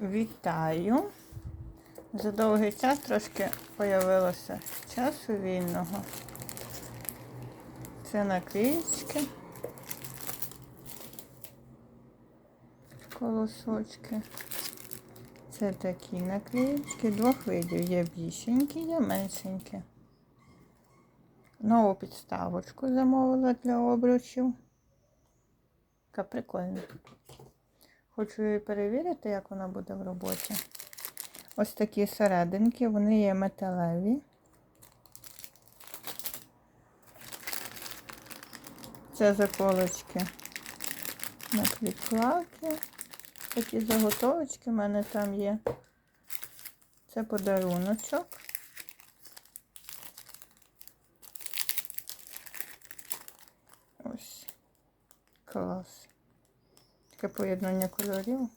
Вітаю! За довгий час трошки появилося часу вільного. Це наклеїчки. Колосочки. Це такі наклеїчки. Двох видів. Є більшенькі, є меншенькі. Нову підставочку замовила для обручів. Така прикольна. Хочу її перевірити, як вона буде в роботі. Ось такі серединки, вони є металеві. Це заколочки на кліклаки. Такі заготовочки в мене там є. Це подаруночок. Ось. Клас. Таке поєднання кольорів.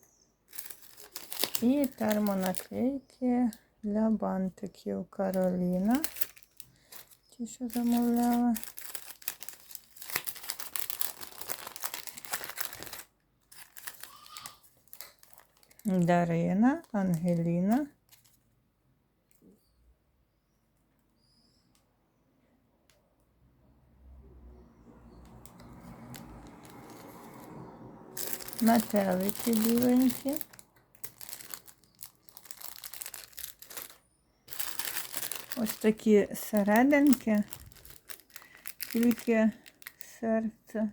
І термонаклейки для бантиків Кароліна. Ті, що замовляла. Дарина, Ангеліна. Метелики біленькі. Ось такі серединки, тільки серце.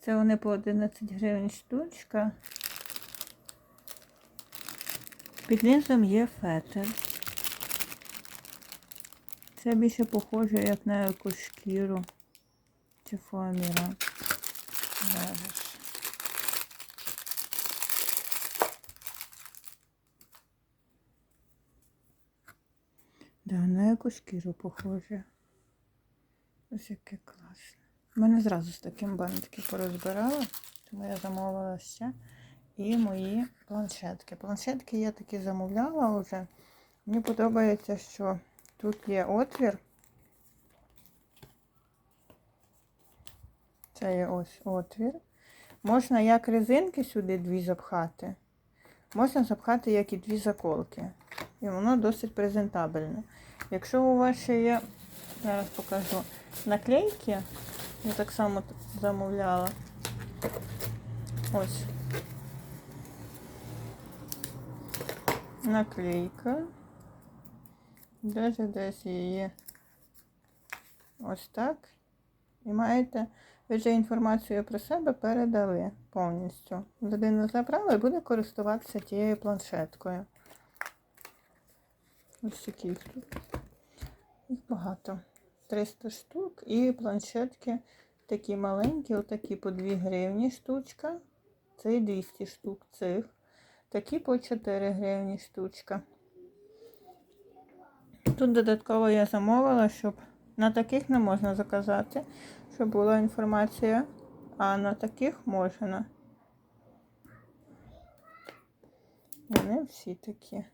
Це вони по 11 гривень штучка. Під низом є фетр. Це більше похоже як на якусь шкіру чи фоаміра. Да, на якусь шкіру похоже. Ось яке класне. У мене зразу з таким бантики порозбирала, тому я замовила ще. І мої планшетки. Планшетки я такі замовляла вже. Мені подобається, що тут є отвір. Це є ось отвір. Можна як резинки сюди дві запхати. Можна запхати як і дві заколки. І воно досить презентабельне. Якщо у вас ще є, зараз покажу, наклейки, я так само замовляла. Ось. Наклейка. Даже десь її ось так. І маєте, ви вже інформацію про себе передали повністю. Людина забрала і буде користуватися тією планшеткою. Ось такі їх тут. Їх багато. 300 штук. І планшетки такі маленькі, отакі по 2 гривні штучка. Це 200 штук цих. Такі по 4 гривні штучка. Тут додатково я замовила, щоб на таких не можна заказати, щоб була інформація, а на таких можна. Вони всі такі.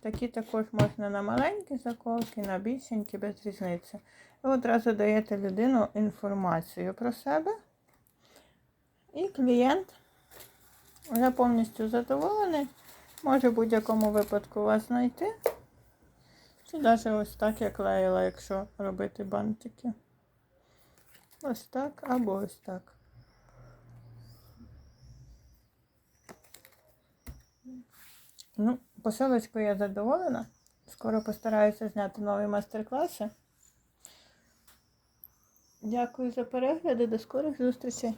Такі також можна на маленькі заколки, на більшенькі, без різниці. Ви одразу даєте людину інформацію про себе. І клієнт вже повністю задоволений. Може в будь-якому випадку вас знайти. Чи навіть ось так я клеїла, якщо робити бантики. Ось так або ось так. Ну, посилочкою я задоволена. Скоро постараюся зняти нові майстер-класи. Дякую за перегляди, до скорих зустрічей!